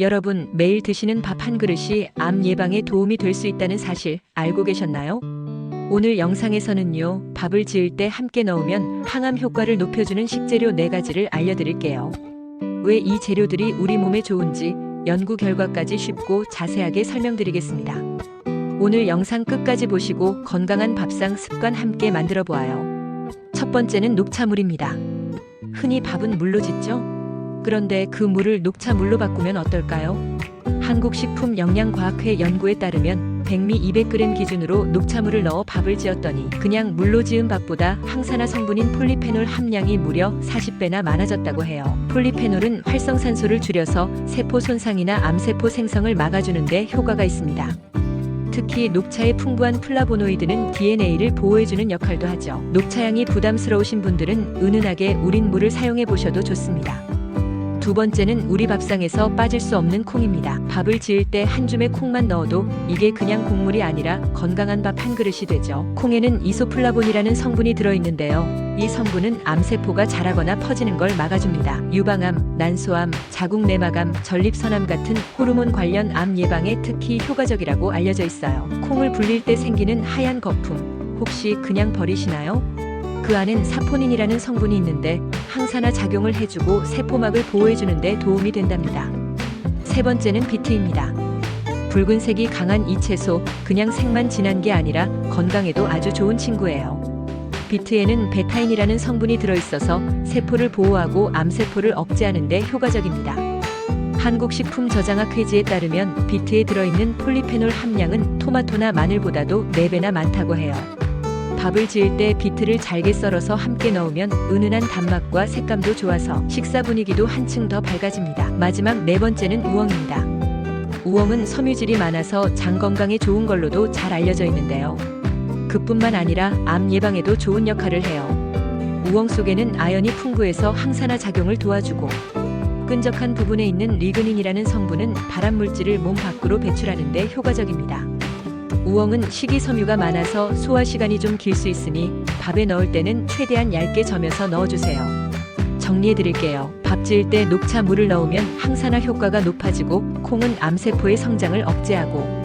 여러분, 매일 드시는 밥 한 그릇이 암 예방에 도움이 될 수 있다는 사실 알고 계셨나요? 오늘 영상에서는요, 밥을 지을 때 함께 넣으면 항암 효과를 높여주는 식재료 4가지를 알려드릴게요. 왜 이 재료들이 우리 몸에 좋은지 연구 결과까지 쉽고 자세하게 설명드리겠습니다. 오늘 영상 끝까지 보시고 건강한 밥상 습관 함께 만들어 보아요. 첫 번째는 녹차물입니다. 흔히 밥은 물로 짓죠? 그런데 그 물을 녹차물로 바꾸면 어떨까요? 한국식품영양과학회 연구에 따르면 백미 200g 기준으로 녹차물을 넣어 밥을 지었더니 그냥 물로 지은 밥보다 항산화 성분인 폴리페놀 함량이 무려 40배나 많아졌다고 해요. 폴리페놀은 활성산소를 줄여서 세포 손상이나 암세포 생성을 막아주는데 효과가 있습니다. 특히 녹차의 풍부한 플라보노이드는 DNA를 보호해주는 역할도 하죠. 녹차향이 부담스러우신 분들은 은은하게 우린 물을 사용해 보셔도 좋습니다. 두 번째는 우리 밥상에서 빠질 수 없는 콩입니다. 밥을 지을 때 한 줌의 콩만 넣어도 이게 그냥 곡물이 아니라 건강한 밥 한 그릇이 되죠. 콩에는 이소플라본이라는 성분이 들어있는데요. 이 성분은 암세포가 자라거나 퍼지는 걸 막아줍니다. 유방암, 난소암, 자궁내막암, 전립선암 같은 호르몬 관련 암 예방에 특히 효과적이라고 알려져 있어요. 콩을 불릴 때 생기는 하얀 거품, 혹시 그냥 버리시나요? 그 안엔 사포닌이라는 성분이 있는데 항산화 작용을 해주고 세포막을 보호해주는 데 도움이 된답니다. 세 번째는 비트입니다. 붉은색이 강한 이 채소, 그냥 색만 진한 게 아니라 건강에도 아주 좋은 친구예요. 비트에는 베타인이라는 성분이 들어있어서 세포를 보호하고 암세포를 억제하는 데 효과적입니다. 한국식품저장학회지에 따르면 비트에 들어있는 폴리페놀 함량은 토마토나 마늘보다도 4배나 많다고 해요. 밥을 지을 때 비트를 잘게 썰어서 함께 넣으면 은은한 단맛과 색감도 좋아서 식사 분위기도 한층 더 밝아집니다. 마지막 네 번째는 우엉입니다. 우엉은 섬유질이 많아서 장 건강에 좋은 걸로도 잘 알려져 있는데요. 그뿐만 아니라 암 예방에도 좋은 역할을 해요. 우엉 속에는 아연이 풍부해서 항산화 작용을 도와주고 끈적한 부분에 있는 리그닌이라는 성분은 발암 물질을 몸 밖으로 배출하는 데 효과적입니다. 우엉은 식이섬유가 많아서 소화 시간이 좀 길 수 있으니 밥에 넣을 때는 최대한 얇게 점여서 넣어주세요. 정리해 드릴게요. 밥 지을 때 녹차 물을 넣으면 항산화 효과가 높아지고 콩은 암세포의 성장을 억제하고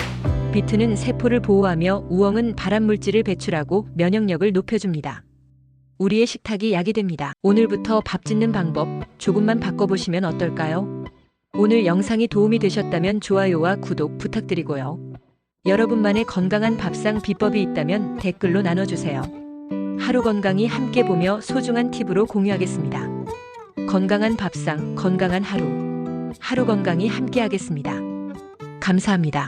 비트는 세포를 보호하며 우엉은 발암 물질을 배출하고 면역력을 높여줍니다. 우리의 식탁이 약이 됩니다. 오늘부터 밥 짓는 방법 조금만 바꿔보시면 어떨까요? 오늘 영상이 도움이 되셨다면 좋아요와 구독 부탁드리고요. 여러분만의 건강한 밥상 비법이 있다면 댓글로 나눠주세요. 하루 건강히 함께 보며 소중한 팁으로 공유하겠습니다. 건강한 밥상, 건강한 하루. 하루 건강히 함께 하겠습니다. 감사합니다.